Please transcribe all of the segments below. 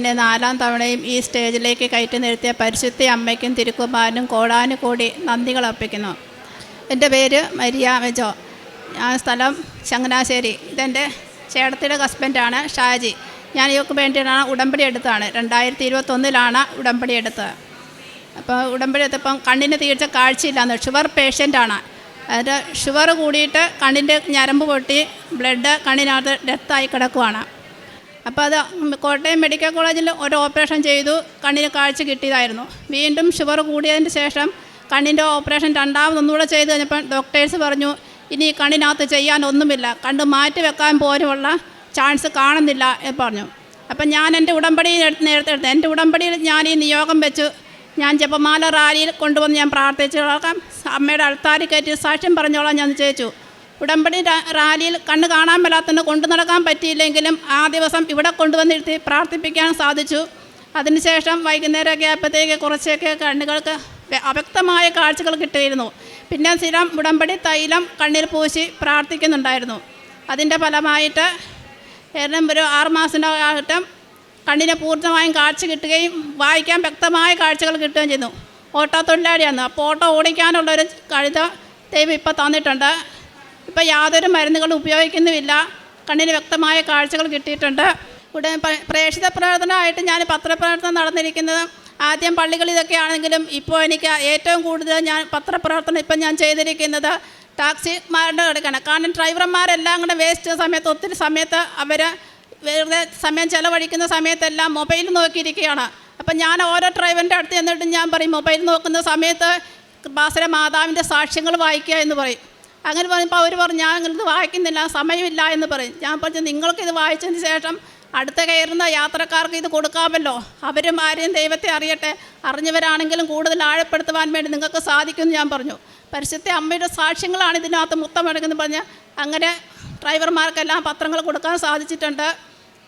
നാലാം തവണയും ഈ സ്റ്റേജിലേക്ക് കയറ്റി നിർത്തിയ പരിശുദ്ധി അമ്മയ്ക്കും തിരുക്കുമാരനും കോടാനുകോടി നന്ദികൾ അർപ്പിക്കുന്നു. എന്റെ പേര് മരിയ മെജോ. ഞാൻ സ്ഥലം ചങ്ങനാശ്ശേരി. ഇതെന്റെ ചേട്ടത്തിയുടെ ഹസ്ബൻഡാണ് ഷാജി. ഞാൻ ഇവർക്ക് വേണ്ടിയിട്ടാണ് ഉടമ്പടി എടുത്തതാണ്. രണ്ടായിരത്തി ഇരുപത്തൊന്നിലാണ് ഉടമ്പടി എടുത്തത്. അപ്പോൾ ഉടമ്പടി എടുത്തപ്പം കണ്ണിന് തീർച്ച കാഴ്ചയില്ലാന്ന്. ഷുഗർ പേഷ്യന്റാണ്. അതിന്റെ ഷുഗർ കൂടിയിട്ട് കണ്ണിന്റെ ഞരമ്പ് പൊട്ടി ബ്ലഡ് കണ്ണിനകത്ത് ഡെത്തായി കിടക്കുവാണ്. അപ്പോൾ അത് കോട്ടയം മെഡിക്കൽ കോളേജിൽ ഒരു ഓപ്പറേഷൻ ചെയ്തു കണ്ണിന് കാഴ്ച കിട്ടിയതായിരുന്നു. വീണ്ടും ഷുഗർ കൂടിയതിന് ശേഷം കണ്ണിന്റെ ഓപ്പറേഷൻ രണ്ടാമതൊന്നുകൂടെ ചെയ്ത് കഴിഞ്ഞപ്പോൾ ഡോക്ടേഴ്സ് പറഞ്ഞു ഇനി കണ്ണിനകത്ത് ചെയ്യാനൊന്നുമില്ല കണ്ട് മാറ്റി വെക്കാൻ പോലുമുള്ള ചാൻസ് കാണുന്നില്ല എന്ന് പറഞ്ഞു. അപ്പം ഞാൻ എന്റെ ഉടമ്പടി നേരത്തെ എടുത്തു എന്റെ ഉടമ്പടിയിൽ ഞാൻ ഈ നിയോഗം വെച്ച്. ഞാൻ ജപമാല റാലിയിൽ കൊണ്ടുവന്ന് ഞാൻ പ്രാർത്ഥിച്ചോളാം അമ്മയുടെ അൾത്താരി കയറ്റി സാക്ഷ്യം പറഞ്ഞോളാം ഞാൻ ചോദിച്ചു ഉടമ്പടി റാലിയിൽ കണ്ണ് കാണാൻ മേലാത്തതിന് കൊണ്ടു നടക്കാൻ പറ്റിയില്ലെങ്കിലും ആ ദിവസം ഇവിടെ കൊണ്ടുവന്നിരുത്തി പ്രാർത്ഥിപ്പിക്കാൻ സാധിച്ചു. അതിനുശേഷം വൈകുന്നേരമൊക്കെ ആയപ്പോഴത്തേക്ക് കുറച്ചൊക്കെ കണ്ണുകൾക്ക് അവ്യക്തമായ കാഴ്ചകൾ കിട്ടിയിരുന്നു. പിന്നെ സ്ഥിരം ഉടമ്പടി തൈലം കണ്ണിൽ പൂശി പ്രാർത്ഥിക്കുന്നുണ്ടായിരുന്നു. അതിന്റെ ഫലമായിട്ട് ഏതാനും ഒരു ആറുമാസത്തിനകട്ടം കണ്ണിന് പൂർണമായും കാഴ്ച കിട്ടുകയും വായിക്കാൻ വ്യക്തമായ കാഴ്ചകൾ കിട്ടുകയും ചെയ്യുന്നു ഓട്ടോ തൊഴിലാളിയാണ് അപ്പോൾ ഓട്ടോ ഓടിക്കാനുള്ളൊരു കഴുത ദൈവം ഇപ്പോൾ തന്നിട്ടുണ്ട്. ഇപ്പോൾ യാതൊരു മരുന്നുകളും ഉപയോഗിക്കുന്നുമില്ല. കണ്ണിന് വ്യക്തമായ കാഴ്ചകൾ കിട്ടിയിട്ടുണ്ട്. ഇവിടെ പ്രേക്ഷിത പ്രവർത്തനമായിട്ട് ഞാൻ പത്രപ്രവർത്തനം നടന്നിരിക്കുന്നത്. ആദ്യം പള്ളികളിൽ ഇതൊക്കെ ആണെങ്കിലും ഇപ്പോൾ എനിക്ക് ഏറ്റവും കൂടുതൽ ഞാൻ പത്രപ്രവർത്തനം ഇപ്പം ഞാൻ ചെയ്തിരിക്കുന്നത് ടാക്സിമാരുടെ എടുക്കണം കാരണം ഡ്രൈവർമാരെല്ലാം കൂടെ വേസ്റ്റ് സമയത്ത് ഒത്തിരി സമയത്ത് അവർ വെറുതെ സമയം ചിലവഴിക്കുന്ന സമയത്തെല്ലാം മൊബൈൽ നോക്കിയിരിക്കുകയാണ്. അപ്പം ഞാൻ ഓരോ ഡ്രൈവറിന്റെ അടുത്ത് ചെന്നിട്ട് ഞാൻ പറയും മൊബൈൽ നോക്കുന്ന സമയത്ത് ബാസര മാതാവിന്റെ സാക്ഷ്യങ്ങൾ വായിക്കുക എന്ന് പറയും. അങ്ങനെ പറയുമ്പോൾ അവർ പറഞ്ഞു ഞാൻ ഇത് വായിക്കുന്നില്ല സമയമില്ല എന്ന് പറയും. ഞാൻ പറഞ്ഞു നിങ്ങൾക്ക് ഇത് വായിച്ചതിന് ശേഷം അടുത്ത കയറുന്ന യാത്രക്കാർക്ക് ഇത് കൊടുക്കാമല്ലോ. അവരും ആരെയും ദൈവത്തെ അറിയട്ടെ. അറിഞ്ഞവരാണെങ്കിലും കൂടുതൽ ആഴപ്പെടുത്തുവാൻ വേണ്ടി നിങ്ങൾക്ക് സാധിക്കുമെന്ന് ഞാൻ പറഞ്ഞു. പരിശുദ്ധ അമ്മയുടെ സാക്ഷ്യങ്ങളാണ് ഇതിനകത്ത് മുത്തമടങ്ങുന്നത്. എടുക്കുന്നത് പറഞ്ഞ് അങ്ങനെ ഡ്രൈവർമാർക്കെല്ലാം പത്രങ്ങൾ കൊടുക്കാൻ സാധിച്ചിട്ടുണ്ട്.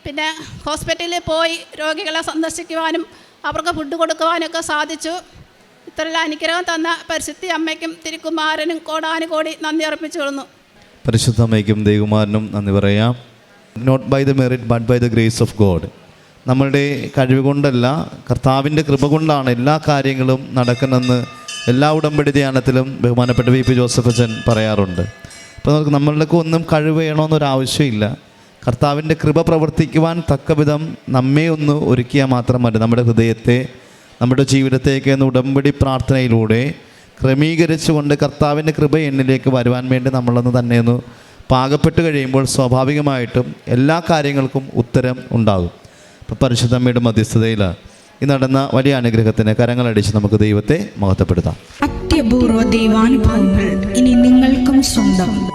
പിന്നെ ഹോസ്പിറ്റലിൽ പോയി രോഗികളെ സന്ദർശിക്കുവാനും അവർക്ക് ഫുഡ് കൊടുക്കുവാനൊക്കെ സാധിച്ചു. ഇത്രയെല്ലാം അനുഗ്രഹം തന്ന പരിശുദ്ധി അമ്മയ്ക്കും തിരുക്കുമാരനും കോടാനുകോടി നന്ദി അർപ്പിച്ചു കൊള്ളുന്നു. പരിശുദ്ധ അമ്മയ്ക്കും ദൈവകുമാരനും നന്ദി പറയാം. Not by the merit but by the grace of God നമ്മളുടെ കഴിവ് കൊണ്ടല്ല കർത്താവിന്റെ കൃപ കൊണ്ടാണ് എല്ലാ കാര്യങ്ങളും നടക്കുന്നതെന്ന് എല്ലാ ഉടമ്പടി ധ്യാനത്തിലും ബഹുമാനപ്പെട്ട വി പി ജോസഫ് അച്ഛൻ പറയാറുണ്ട്. അപ്പോൾ നമുക്ക് നമ്മളിലൊക്കെ ഒന്നും കഴിവ് വേണമെന്നൊരു ആവശ്യമില്ല. കർത്താവിന്റെ കൃപ പ്രവർത്തിക്കുവാൻ തക്കവിധം നമ്മെ ഒന്ന് ഒരുക്കിയാൽ മാത്രം മതി. നമ്മുടെ ഹൃദയത്തെ നമ്മുടെ ജീവിതത്തേക്ക് എന്ന ഉടമ്പടി പ്രാർത്ഥനയിലൂടെ ക്രമീകരിച്ചുകൊണ്ട് കർത്താവിന്റെ കൃപ എന്നിലേക്ക് വരുവാൻ വേണ്ടി നമ്മളൊന്ന് തന്നെ ഒന്ന് പാകപ്പെട്ട് കഴിയുമ്പോൾ സ്വാഭാവികമായിട്ടും എല്ലാ കാര്യങ്ങൾക്കും ഉത്തരം ഉണ്ടാകും. ഇപ്പോൾ പരിശുദ്ധമ്മയുടെ മധ്യസ്ഥതയിൽ ഈ നടന്ന വലിയ അനുഗ്രഹത്തിന് കരങ്ങളടിച്ച് നമുക്ക് ദൈവത്തെ മഹത്വപ്പെടുത്താം. അത്യപൂർവ ദൈവാനുഭവങ്ങൾ ഇനി നിങ്ങൾക്കും സ്വന്തം.